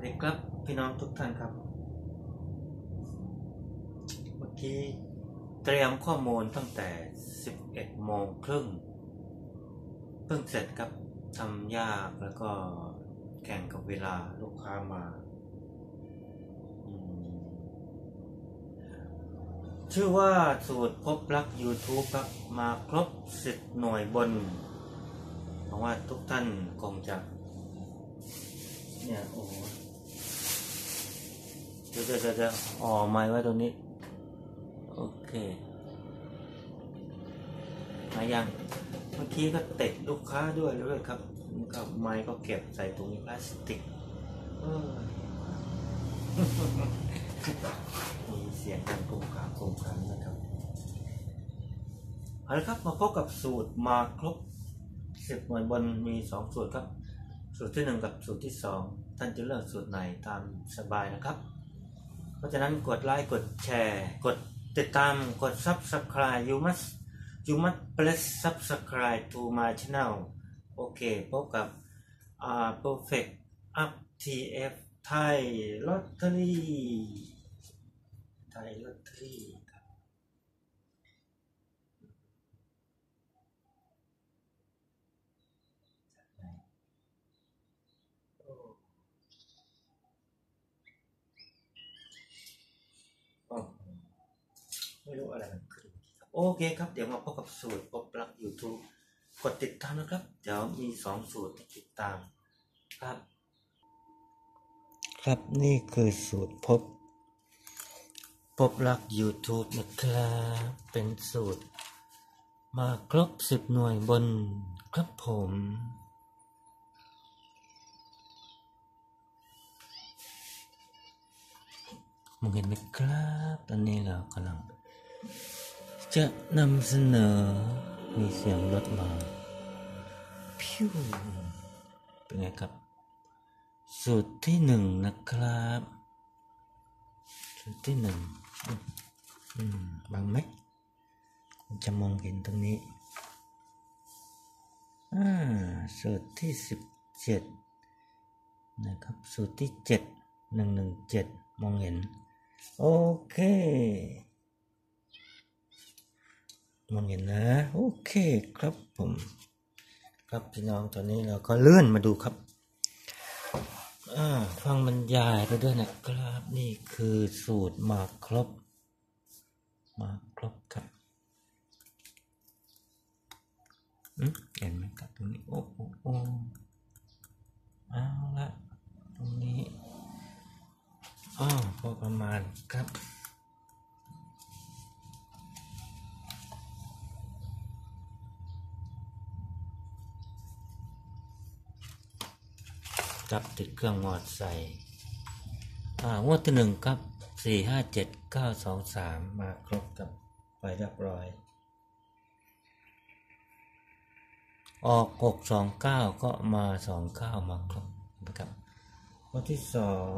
วัสดีครับพี่น้องทุกท่านครับ เมื่อกี้เตรียมข้อมูลตั้งแต่ 11 โมงครึ่ง เพิ่งเสร็จครับทำยากแล้วก็แข่งกับเวลาลูกค้ามา ชื่อว่าสูตรพบรัก YouTube ครับ มาครบ10หน่วยบนเพราะว่าทุกท่านคงจะเนี่ยโอ้ ดี๋ยวเดี๋ยวเดี๋ยวเดี๋ยวอ๋อไม้ไว้ตรงนี้ โอเค มายัง เมื่อกี้ก็เตะลูกค้าด้วยด้วยครับกับไม้ก็เก็บใส่ถุงพลาสติกเออมีเสียงดังกรุงกลางกรุงกลางนะครับเอาละครับมาพบกับสูตรมาครบสิบหน่วยบนมีสองสูตรครับ สูตรที่หนึ่งกับสูตรที่สองท่านจะเลือกสูตรไหนตามสบายนะครับ เพราะฉะนั้นกดไลค์กดแชร์ กดติดตามกด subscribe you must you must press subscribe to my channel โอเคพบกับ uh, perfect up tf ไทยลอตเตอรี่ไทยลอตเตอรี่ครับโอ้โอ้โหไม่ รู้อะไรมันขึ้น โอเคครับ เดี๋ยวมาพบกับสูตรพบรัก YouTube กดติดตามนะครับ เดี๋ยวมีสองสูตรติดตามครับ ครับนี่คือสูตรพบ พบรัก YouTube นะครับ เป็นสูตร มาครบสิบหน่วยบนครับผมมองเห็นไหมครับ ตอนนี้เรากำลัง จะนำเสนอ มีเสียงรถมา พิวเป็นไงครับ สูตรที่หนึ่งนะครับ สูตรที่หนึ่งบางไหมจะมองเห็นตรงนี้อ่าสูตรที่สิบเจ็ดนะครับ สูตรที่เจ็ดหนึ่งหนึ่งเจ็ดมองเห็น โอเค มองเห็นนะ โอเคครับผม ครับพี่น้องตอนนี้เราก็เลื่อนมาดูครับฟังบรรยายไปด้วยนะครับ นี่คือสูตรมาครบ มาครบครับเห็นไหมครับตรงนี้ โอ้โอ้โอ้เอาละตรงนี้อ๋อพอประมาณครับ กับติดเครื่องมอดใส่อ่างวดที่หนึ่งครับสี่ห้าเจ็ดเก้าสองสามมาครบกับไปเรียบร้อย ออกหกสองเก้าก็มาสองเก้ามาครบนะครับงวดที่สอง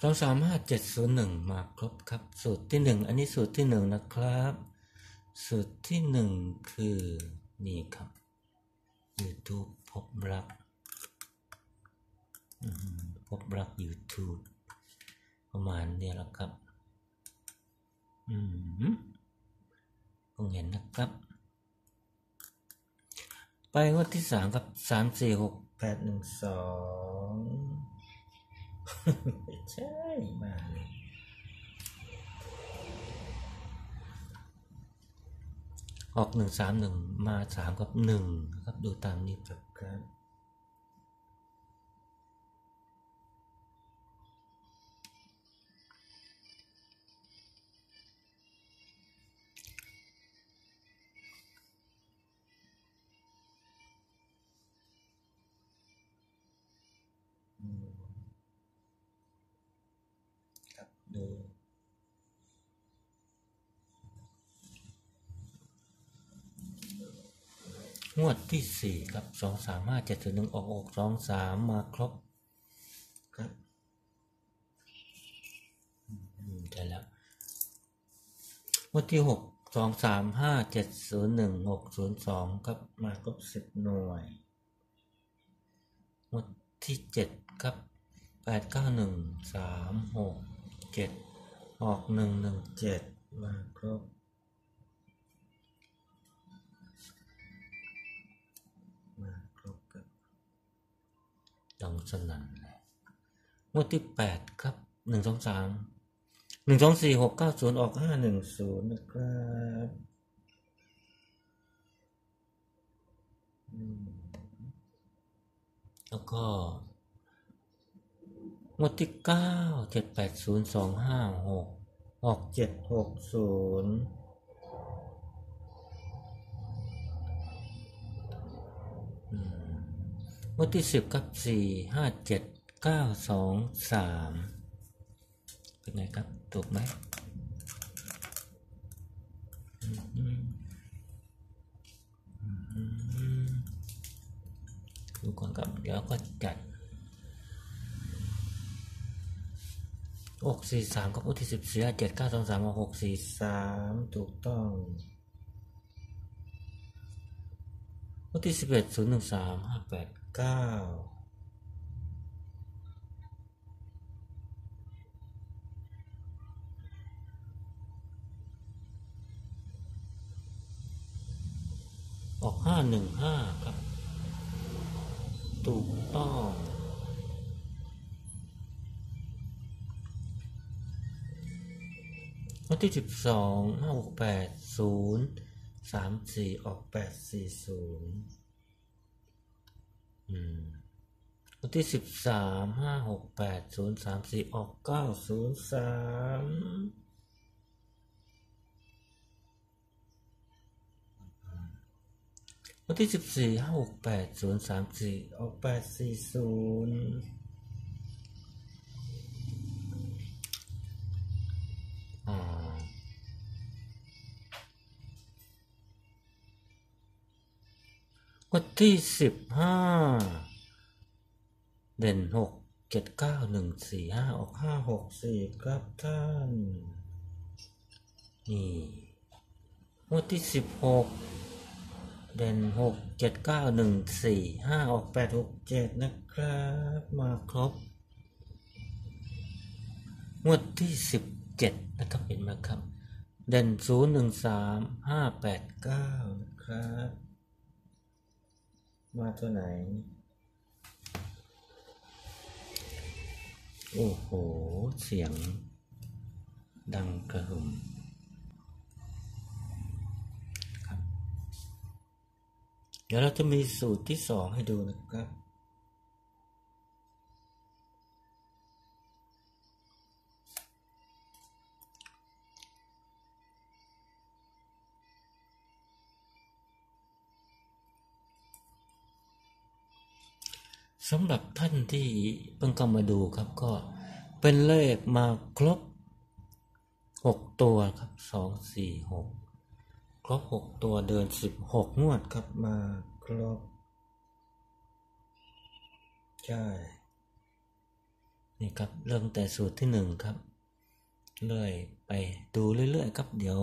สองสามห้าเจ็ดศูนย์หนึ่งมาครบครับ สูตรที่หนึ่งอันนี้สูตรที่หนึ่งนะครับ สูตรที่หนึ่งคือ นี่ครับ YouTube พบรักพบรัก YouTube ประมาณนี้แล้วครับอืมคงเห็นนะครับ ไปงวดที่สามครับสามสี่หกแปดหนึ่งสองไม่ใช่มาเลย ออกหนึ่งสามหนึ่งมาสามกับหนึ่งครับดูตามนี้ครับครับครับดู งวดที่สี่ครับสองสามห้าเจ็ดถึงหนึ่งออกออกสองสามมาครบครับอืมได้แล้วงวดที่หกสองสามห้าเจ็ดศูนย์หนึ่งหกศูนย์สองครับมาครบสิบหน่วยงวดที่เจ็ดครับแปดเก้าหนึ่งสามหกเจ็ดออกหนึ่งหนึ่งเจ็ดมาครบ ดังสนั่นเลยงวดที่แปดครับหนึ่งสองสามหนึ่งสองสี่หกเก้าศูนย์ออกห้าหนึ่งศูนย์นะครับแล้วก็งวดที่เก้าเจ็ดแปดศูนย์สองห้าหกออกเจ็ดหกศูนย์ วดที่สิบครับสี่ห้าเจ็ดเก้าสองสามเป็นไงครับ ถูกไหมดูก่อนครับเดี๋ยวก็จัดหกสี่สามกับอุที่สิบสี่เจ็ดเก้าสองสามหกสี่สามถูกต้องอุที่สิบเอ็ดศูนย์หนึ่งสามห้าแปด เก้าออกห้าหนึ่งห้าครับ ถูกต้องวันที่สิบสองห้าหกแปดศูนย์สามสี่ออกแปดสี่ศูนย์ วันที่สิบสามห้าหกแปดศูนย์สามสี่ออกเก้าศูนย์สามวันที่สิบสี่ห้าหกแปดศูนย์สามสี่ออกแปดสี่ศูนย์ วันที่สิบห้าเด่นหกเจ็ดเก้าหนึ่งสี่ห้าออกห้าหกสี่ครับท่าน นี่วันที่สิบหกเด่นหกเจ็ดเก้าหนึ่งสี่ห้าออกแปดหกเจ็ดนะครับ มาครบงวดที่สิบเจ็ดนะครับเห็นไหมครับ เด่นศูนย์หนึ่งสามห้าแปดเก้านะครับ มาตัวไหน โอ้โห เสียง ดังกระหึ่มครับ เดี๋ยวเราจะมีสูตรที่สองให้ดูนะครับ สำหรับท่านที่เพิ่งเข้ามาดูครับก็เป็นเลขมาครบหกตัวครับสองสี่หกครบหกตัวเดินสิบหกงวดครับมาครบ ใช่ นี่ครับเริ่มแต่สูตรที่หนึ่งครับเรื่อยไปดูเรื่อยๆครับ เดี๋ยว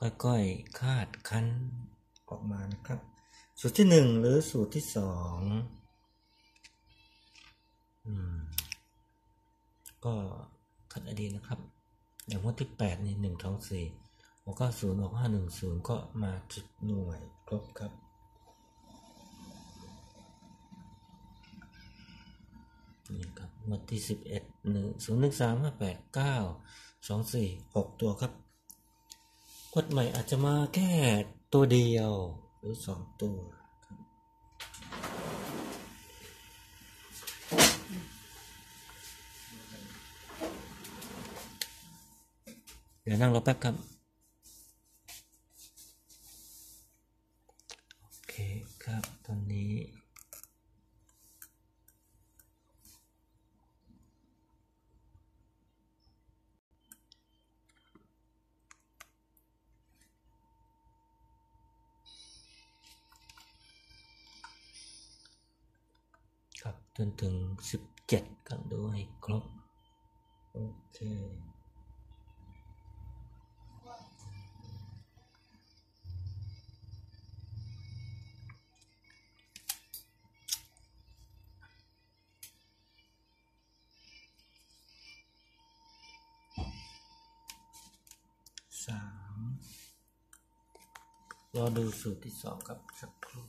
ค่อยๆคาดคั้นออกมานะครับ สูตรที่หนึ่งหรือสูตรที่สอง ก็คัดอดีตนะครับ อย่างวันที่แปดนี่หนึ่งท้องสี่หกเก้าศูนย์หกห้าหนึ่งศูนย์ก็มาจุดหน่วยครบครับนี่ครับวันที่สิบเอ็ดหนึ่งศูนย์หนึ่งสามห้าแปดเก้าสองสี่หกตัวครับกดใหม่อาจจะมาแค่ตัวเดียวหรือสองตัวครับ เดี๋ยวนั่งรอแป๊บครับ โอเคครับ ตอนนี้ ครับจนถึงสิบเจ็ดครับดูให้ครบ โอเค อ รอดูสูตรที่สองครับสักครู่